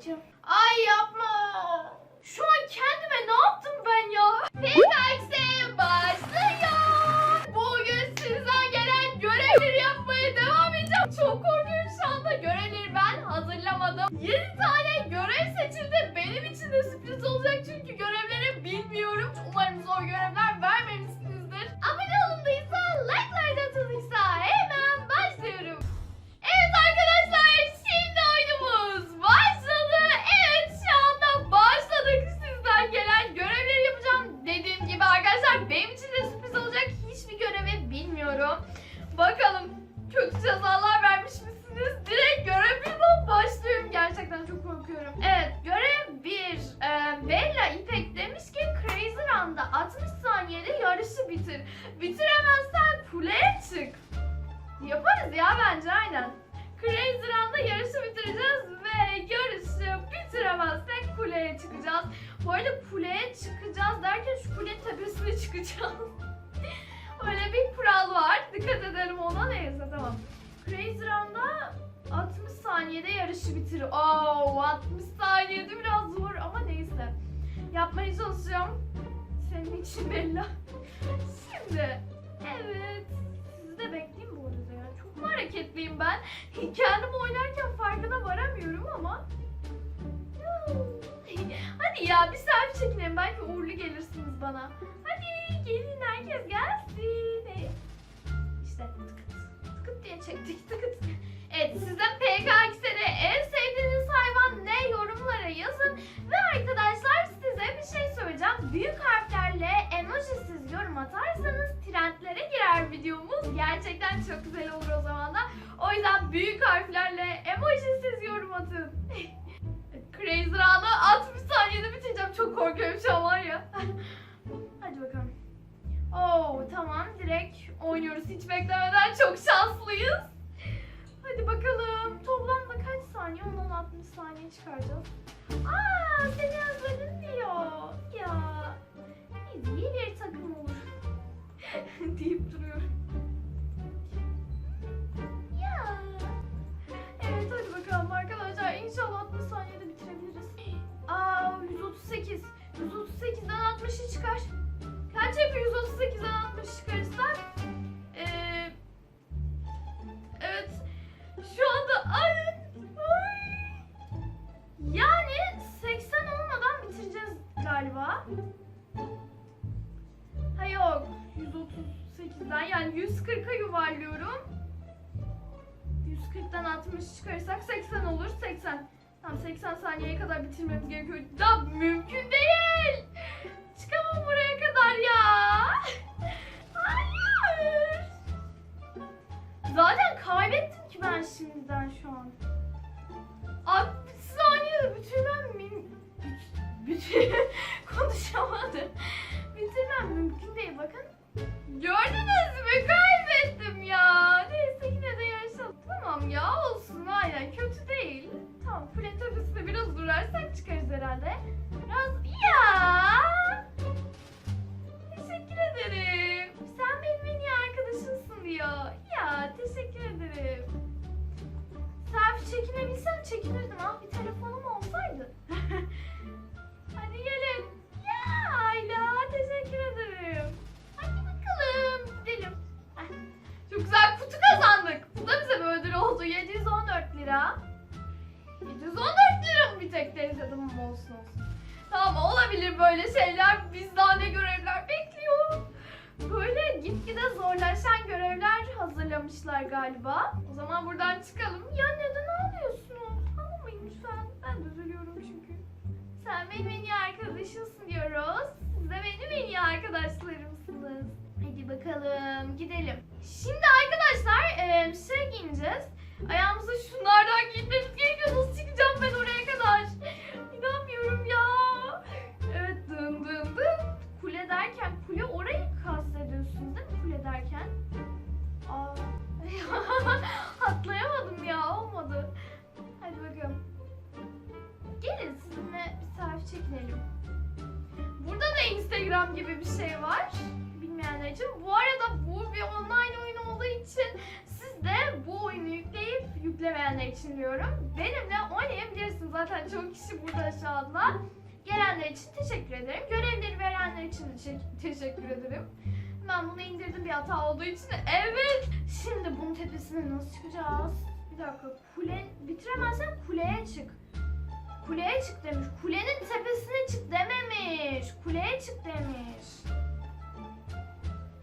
yapacağım. 这时候 Bella. Şimdi evet sizi de bekleyeyim bu arada ya. Çok mu hareketliyim ben? Kendim oynarken farkına varamıyorum ama. Hadi ya bir selfie çekinelim. Belki uğurlu gelirsiniz bana. Hadi gelin herkes gelsin. İşte tıkıt tıkıt diye çektik tıkıt. Evet sizin PKX'de en sevdiğiniz hayvan ne yorumlara yazın. Ve arkadaşlar size bir şey söyleyeceğim. Büyük harflerle emojisiz yorum atarsanız trendlere girer videomuz. Gerçekten çok güzel olur o zaman da. O yüzden büyük harflerle emojisiz yorum atın. Crazy Run'ı 60 saniyede bitireceğim. Çok korkuyorum şu an var ya. Hadi bakalım. Oo tamam direkt oynuyoruz hiç beklemeden çok şanslıyız. Çıkaracağız. Ha yok. 138'den yani 140'a yuvarlıyorum. 140'tan 60 çıkarırsak 80 olur. 80. Tamam 80 saniyeye kadar bitirmemiz gerekiyor. Da mümkün değil. Çıkamam buraya kadar ya. Hayır. Zaten kaybettim ki ben şimdiden şu an. 60 saniyede bitirmem mümkün. Bütün konuşamadım. Bitirmem mümkün değil bakın. Gördünüz mü? Kaybettim ya. Neyse yine de yaşadım. Tamam ya olsun aynen kötü değil. Tamam kule tepesinde biraz durarsak çıkarız herhalde. Biraz ya. Teşekkür ederim. Sen benim en iyi arkadaşımsın diyor. Ya teşekkür ederim. Selfie çekinebilsem çekinirdim. İyi arkadaşlarımsınız. Hadi bakalım gidelim. Şimdi arkadaşlar eee, şey giyineceğiz. Ayağımıza şunlardan giymemiz yüklemeyenler için diyorum. Benimle oynayabilirsiniz. Zaten çok kişi burada şu anda. Gelenler için teşekkür ederim. Görevleri verenler için teşek- teşekkür ederim. Ben bunu indirdim bir hata olduğu için. Evet. Şimdi bunun tepesine nasıl çıkacağız? Bir dakika. Kule bitiremezsen kuleye çık. Kuleye çık demiş. Kulenin tepesine çık dememiş. Kuleye çık demiş.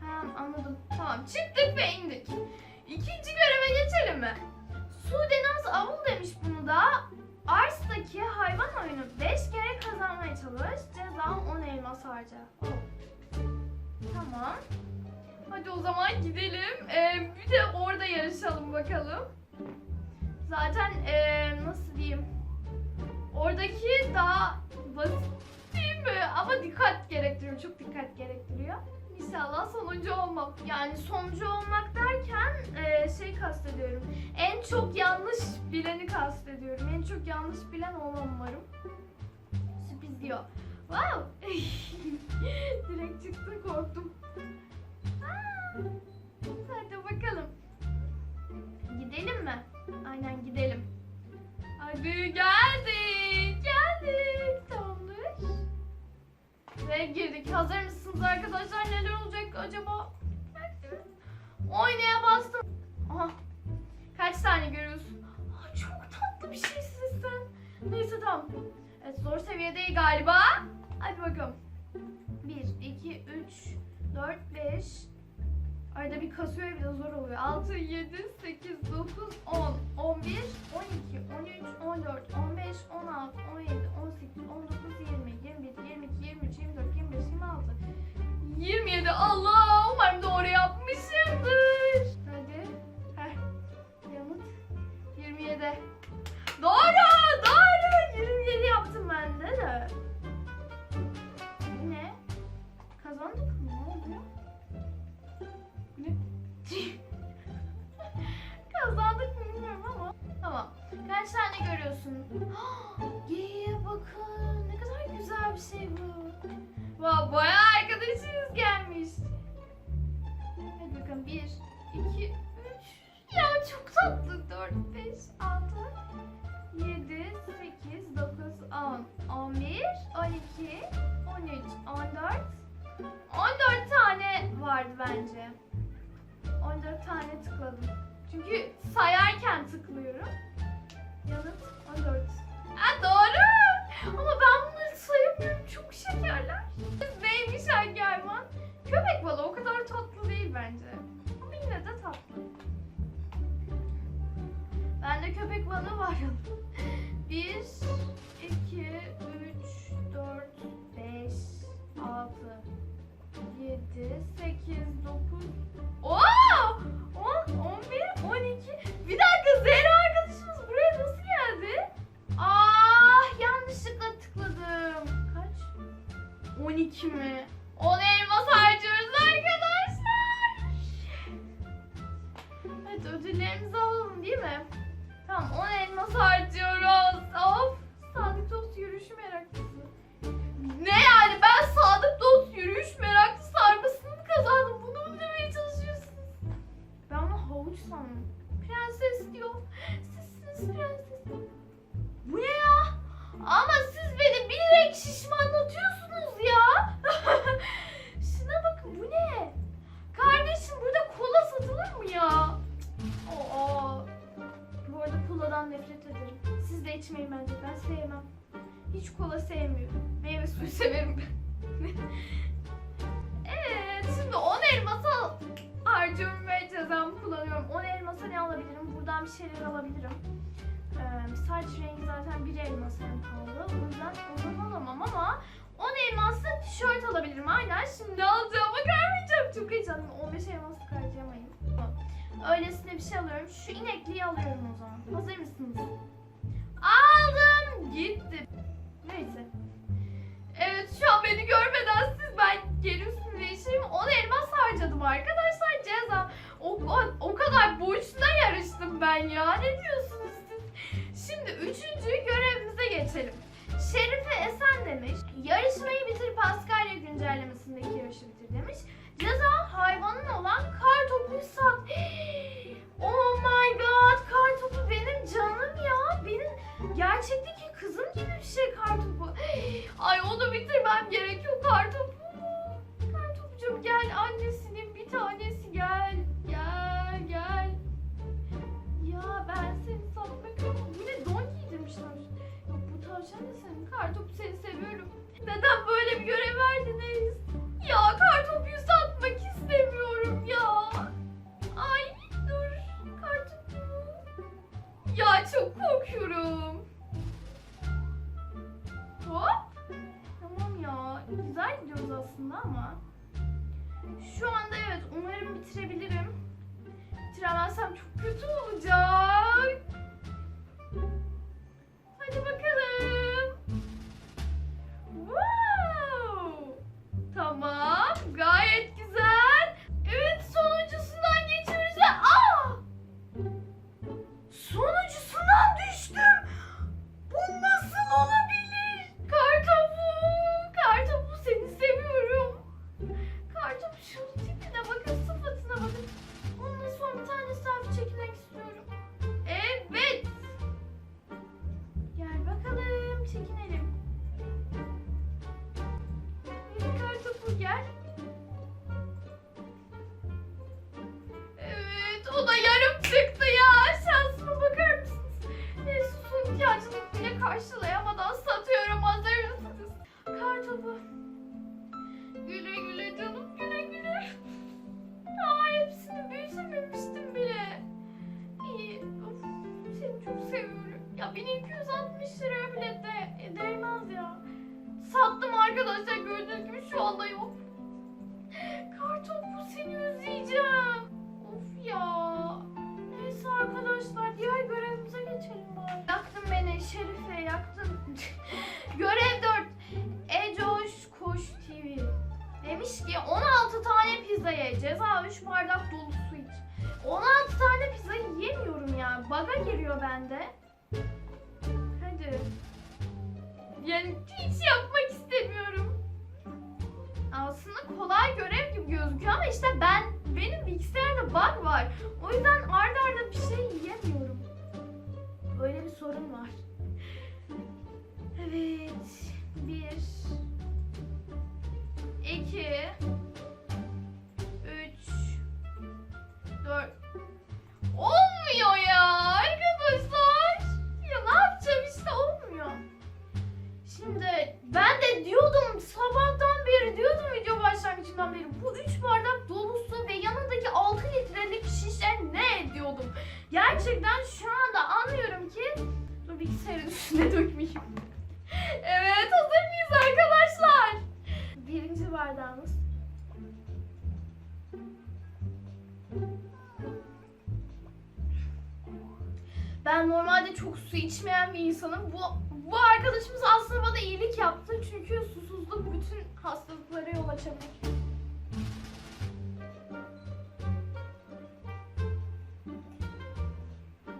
Ha anladım. Tamam çıktık ve indik. İkinci göreve geçelim mi? Sudenaz Avul demiş bunu da. Ars'taki hayvan oyunu 5 kere kazanmaya çalış. Ceza 10 elmas harca. Oh. Tamam. Hadi o zaman gidelim. Ee, bir de orada yarışalım bakalım. Zaten ee, nasıl diyeyim? Oradaki daha basit değil mi? Ama dikkat gerektiriyor. Çok dikkat gerektiriyor. İnşallah sonuncu olmam. Yani sonuncu olmak derken e, şey kastediyorum. En çok yanlış bileni kastediyorum. En çok yanlış bilen olmam umarım. Sürpriz diyor. Wow! Direkt çıktı korktum. Aa, hadi bakalım. Gidelim mi? Aynen gidelim. Hadi geldik. Geldik. Tamamdır. Ve girdik. Hazır mısınız arkadaşlar? Neler olacak acaba? Oynaya bastım. Aha. Kaç tane görüyorsun? Aa, çok tatlı bir şeysin sen. Neyse tamam. Evet zor seviye değil galiba. Hadi bakalım. 1, 2, 3, 4, 5. Ayda bir kasıyor bir de zor oluyor. 6, 7, 8, 9, 10, 11, 12, 13, 14, 15, 16, 17, 18, 19, 20, 21, 22, 23, 24, 25, 26, 27. Allah! Umarım doğru yapmışımdır. Hadi. Heh. Yanıt. 27. Doğru! Doğru! 27 yaptım ben de de. Ne? Kazandık mı? Ne oluyor? Tane görüyorsun? Geyiğe bakın. Ne kadar güzel bir şey bu. Vay bayağı Şekerler. Neymiş hayvan? Köpek balığı o kadar tatlı değil bence. Ama yine de tatlı. Bende köpek balığı var. 1, 2, 3, 4, 5, 6, 7, tişört alabilirim. Aynen şimdi alacağıma kalmayacağım. Çok heyecanlıyım. 15 elmaslık harcayamayın. Tamam. Öylesine bir şey alıyorum. Şu inekliği alıyorum o zaman. Hazır mısınız? Aldım. Gitti. Neyse. Evet şu an beni görmeden siz ben geri üstünde işim 10 elmas harcadım arkadaşlar ceza. O, o, o kadar boşuna yarıştım ben ya. Ne diyorsunuz siz? Şimdi üçüncü görevimize geçelim. Şerife Esen demiş. Yarışmayı bitir Paskalya güncellemesindeki yarışı bitir demiş. Ceza hayvanın olan kar topuyu sat. oh my god kar topu benim canım ya. Benim gerçekteki kızım gibi bir şey kar topu. Ay onu bitirmem gerekiyor. Ceza 3 bardak dolu su iç. 16 tane pizza yiyemiyorum ya. Baga giriyor bende. Hadi. Yani hiç yapmak istemiyorum. Aslında kolay görev gibi gözüküyor ama işte ben benim bilgisayarda bug var. O yüzden arda arda bir şey yiyemiyorum. Öyle bir sorun var. Evet. Bir. iki, Dört. Olmuyor ya arkadaşlar. Ya ne yapacağım işte olmuyor. Şimdi ben de diyordum sabahtan beri diyordum video başlangıcından beri bu 3 bardak dolu su ve yanındaki 6 litrelik şişe ne diyordum. Gerçekten şu anda anlıyorum ki dur bilgisayarın üstüne dökmeyeyim. İçmeyen bir insanım. Bu bu arkadaşımız aslında bana iyilik yaptı çünkü susuzluk bütün hastalıklara yol açabilir.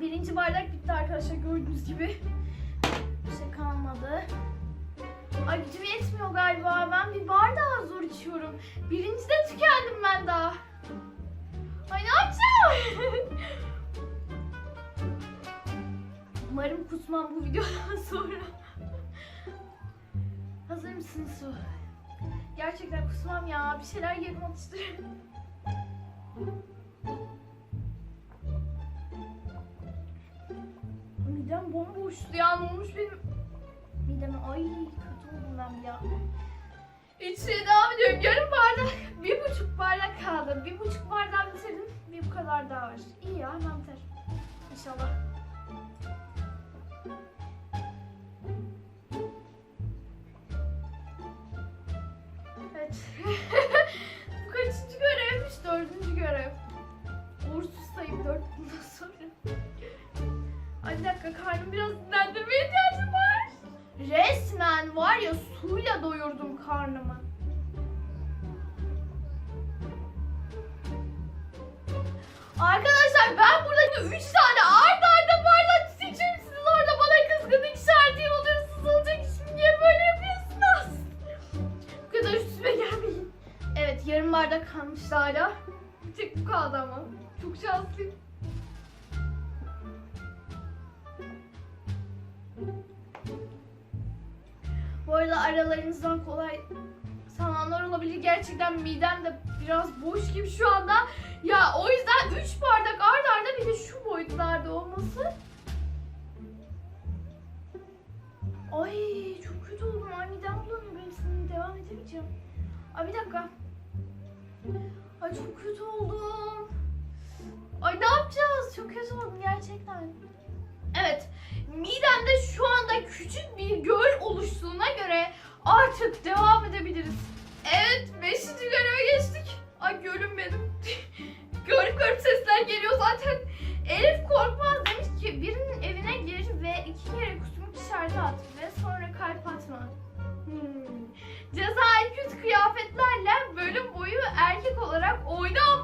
Birinci bardak bitti arkadaşlar gördüğünüz gibi. Bir şey kalmadı. Ay gücüm yetmiyor galiba. Ben Umarım kusmam bu videodan sonra. Hazır mısın Su? Gerçekten kusmam ya. Bir şeyler yedim atıştırırım. Midem bomboştu ya. Ne olmuş benim? Mideme ay kötü oldum ben ya. İçine devam ediyorum. Yarım bardak, bir buçuk bardak kaldı. Bir buçuk bardak bitirdim. Bir bu kadar daha var. İyi ya hemen biter. İnşallah. Bu kaçıncı görevmiş? Dördüncü görev. Uğursuz sayım dört bundan sonra. Ay bir dakika karnım biraz dinlendirmeye ihtiyacım var. Resmen var ya suyla doyurdum karnımı. Arkadaşlar ben burada 3 tane arda Bardak kalmıştı hala. Bir tek bu kaldı ama. Çok şanslıyım. Bu arada aralarınızdan kolay sananlar olabilir. Gerçekten midem de biraz boş gibi şu anda. Ya o yüzden 3 bardak arda arda bir de şu boyutlarda olması. Ay çok kötü oldum. Ay midem bulanıyor. Ben seninle devam edemeyeceğim. Ay bir dakika. Ay çok kötü oldum. Ay ne yapacağız? Çok kötü oldum gerçekten. Evet, midemde şu anda küçük bir göl oluştuğuna göre artık devam edebiliriz. Evet, 5. göreve geçtik. Ay gölüm benim. garip garip sesler geliyor zaten. Elif Korkmaz demiş ki birinin evine gir ve iki kere kusmuk işareti at ve sonra kalp atma. Hmm. Ceza kötü bölüm otomatik olarak oyna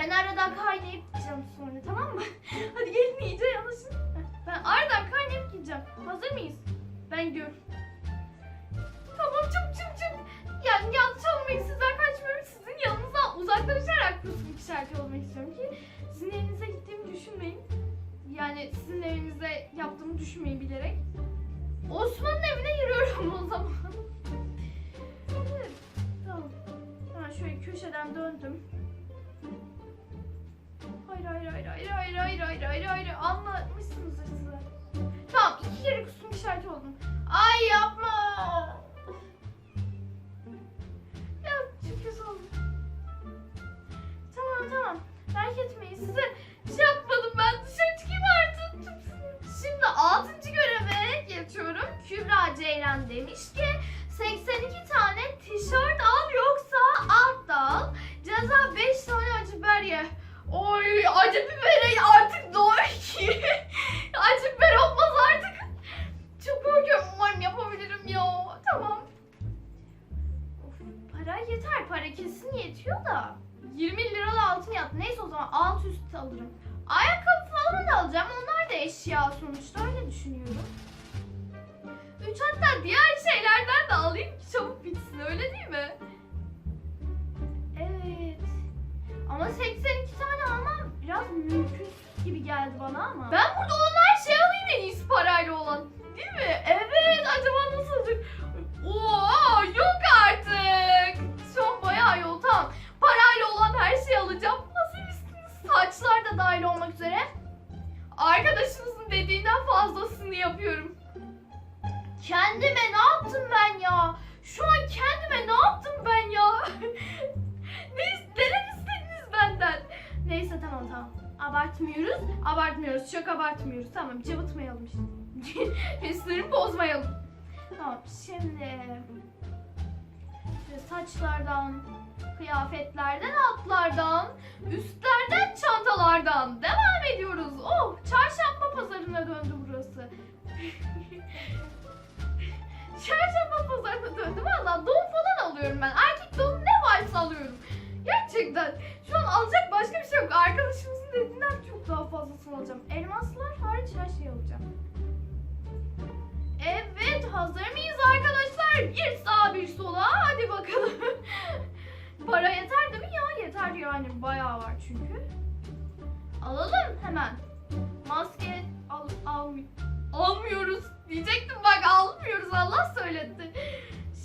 Ben aradan kaynayıp gideceğim sonra tamam mı? Hadi gelin iyice yanlışın. Ben aradan kaynayıp gideceğim. Hazır mıyız? Ben gör. Tamam çabuk çabuk çabuk. Yani yanlış olmayın sizden kaçmıyorum. Sizin yanınızdan uzaklaşarak pusum işareti olmak istiyorum ki sizin evinize gittiğimi düşünmeyin. Yani sizin evinizde yaptığımı düşünmeyin bilerek. Osman'ın evine giriyorum o zaman. evet, tamam. Hemen şöyle köşeden döndüm. Hayır hayır hayır hayır hayır hayır hayır hayır hayır anlatmışsınızdır size. Tamam iki kere kusum işareti oldum. Ay yapma. Ya kötü oldu. Tamam tamam. Merak etmeyin size 82 tane almam biraz mümkünsüz gibi geldi bana ama. Ben burada saçlardan, kıyafetlerden, altlardan, üstlerden, çantalardan devam ediyoruz. Oh, çarşamba pazarına döndü burası. çarşamba pazarına döndü. Valla don falan alıyorum ben. Erkek donu ne varsa alıyorum. Gerçekten. Şu an alacak başka bir şey yok. Arkadaşımızın dediğinden çok daha fazlasını alacağım. Elmaslar hariç her şeyi alacağım. Evet hazır mıyız arkadaşlar? Bir sağa bir sola hadi bakalım. Para yeter değil mi ya? Yeter yani bayağı var çünkü. Alalım hemen. Maske al, al, almıyoruz. Diyecektim bak almıyoruz Allah söyletti.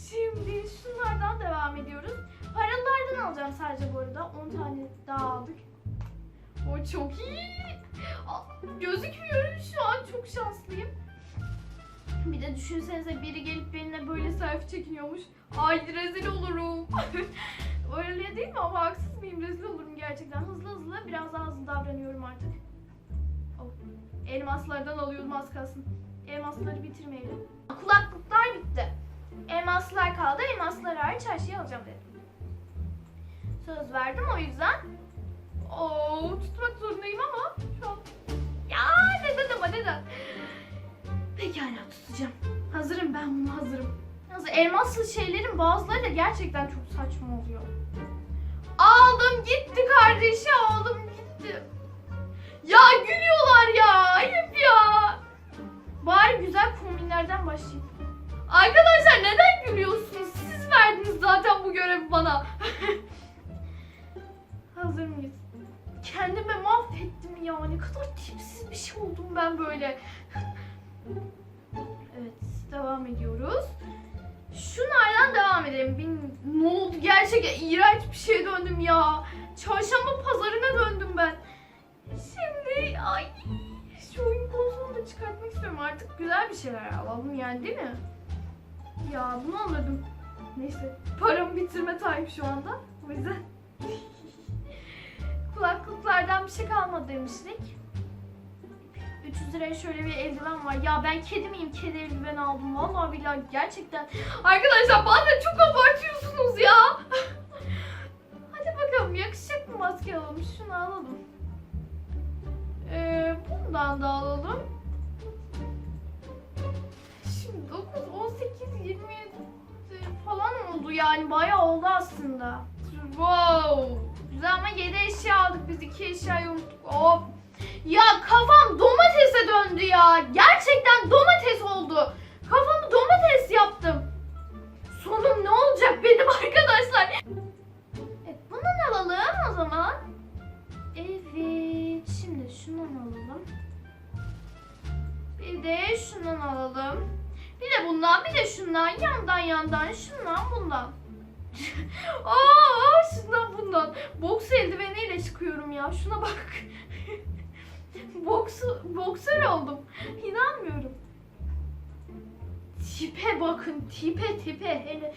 Şimdi şunlardan devam ediyoruz. Paralardan alacağım sadece bu arada. 10 tane daha aldık. O çok iyi. Gözükmüyorum şu an çok şanslıyım. Bir de düşünsenize biri gelip benimle böyle selfie çekiniyormuş. Ay rezil olurum. Öyle değil mi ama haksız mıyım? Rezil olurum gerçekten. Hızlı hızlı biraz daha hızlı davranıyorum artık. Oh. Elmaslardan alıyorum az kalsın. Elmasları bitirmeyelim. Kulaklıklar bitti. Elmaslar kaldı. Elmaslar hariç her şeyi alacağım dedim. Söz verdim o yüzden. Oo, tutmak zorundayım ama şu an. Ya neden ama neden? Pekala tutacağım. Hazırım ben bunu hazırım. Yalnız elmaslı şeylerin bazıları da gerçekten çok saçma oluyor. Aldım gitti kardeşi aldım gitti. Ya gülüyorlar ya ayıp ya. Bari güzel kombinlerden başlayayım. Arkadaşlar neden gülüyorsunuz? Siz verdiniz zaten bu görevi bana. Hazır mıyız? Kendime mahvettim ya? Ne kadar tipsiz bir şey oldum ben böyle. Evet devam ediyoruz. Şunlardan devam edelim. Bin, ne oldu gerçekten iğrenç bir şeye döndüm ya. Çarşamba pazarına döndüm ben. Şimdi ay şu oyun konsolunu da çıkartmak istiyorum. Artık güzel bir şeyler alalım yani değil mi? Ya bunu alırdım. Neyse paramı bitirme time şu anda. O yüzden kulaklıklardan bir şey kalmadı demiştik. 300 liraya şöyle bir eldiven var. Ya ben kedi miyim? Kedi eldiven aldım. Vallahi billahi gerçekten. Arkadaşlar bazen çok abartıyorsunuz ya. Hadi bakalım yakışacak mı maske alalım? Şunu alalım. Ee, bundan da alalım. Şimdi 9, 18, 27 falan oldu yani bayağı oldu aslında. Wow. Güzel ama 7 eşya aldık biz 2 eşyayı unuttuk. Of. Ya döndü Gerçekten domates oldu. Kafamı domates yaptım. Sonum ne olacak benim arkadaşlar? Evet bundan alalım o zaman. Evet şimdi şundan alalım. Bir de şundan alalım. Bir de bundan bir de şundan yandan yandan şundan bundan. Aa şundan bundan. Boks eldiveniyle çıkıyorum ya. Şuna bak. Boksu, boksör oldum. İnanmıyorum. Tipe bakın. Tipe tipe. Hele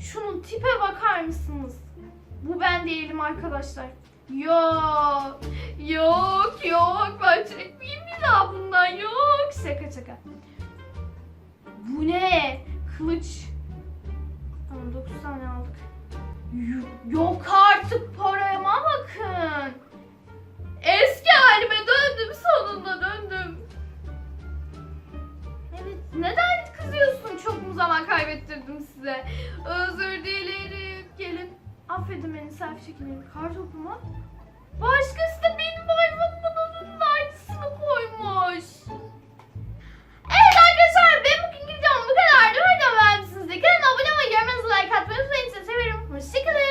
şunun tipe bakar mısınız? Bu ben değilim arkadaşlar. Yok. Yok yok. Ben çekmeyeyim bir daha bundan. Yok. Şaka şaka. Bu ne? Kılıç. Tamam 9 tane aldık. Yo- Yok artık parama bakın. Eski halime döndüm sonunda döndüm. Evet neden kızıyorsun çok mu zaman kaybettirdim size? Özür dilerim gelin affedin beni selfie çekilin kar topuma. Başkası da benim hayvanımın onun aynısını koymuş. Evet arkadaşlar benim bugünkü videom bu kadardı. Umarım beğenmişsinizdir. Kanalıma abone olmayı, yorum yazmayı, like atmayı unutmayın. Sizi seviyorum. Hoşçakalın.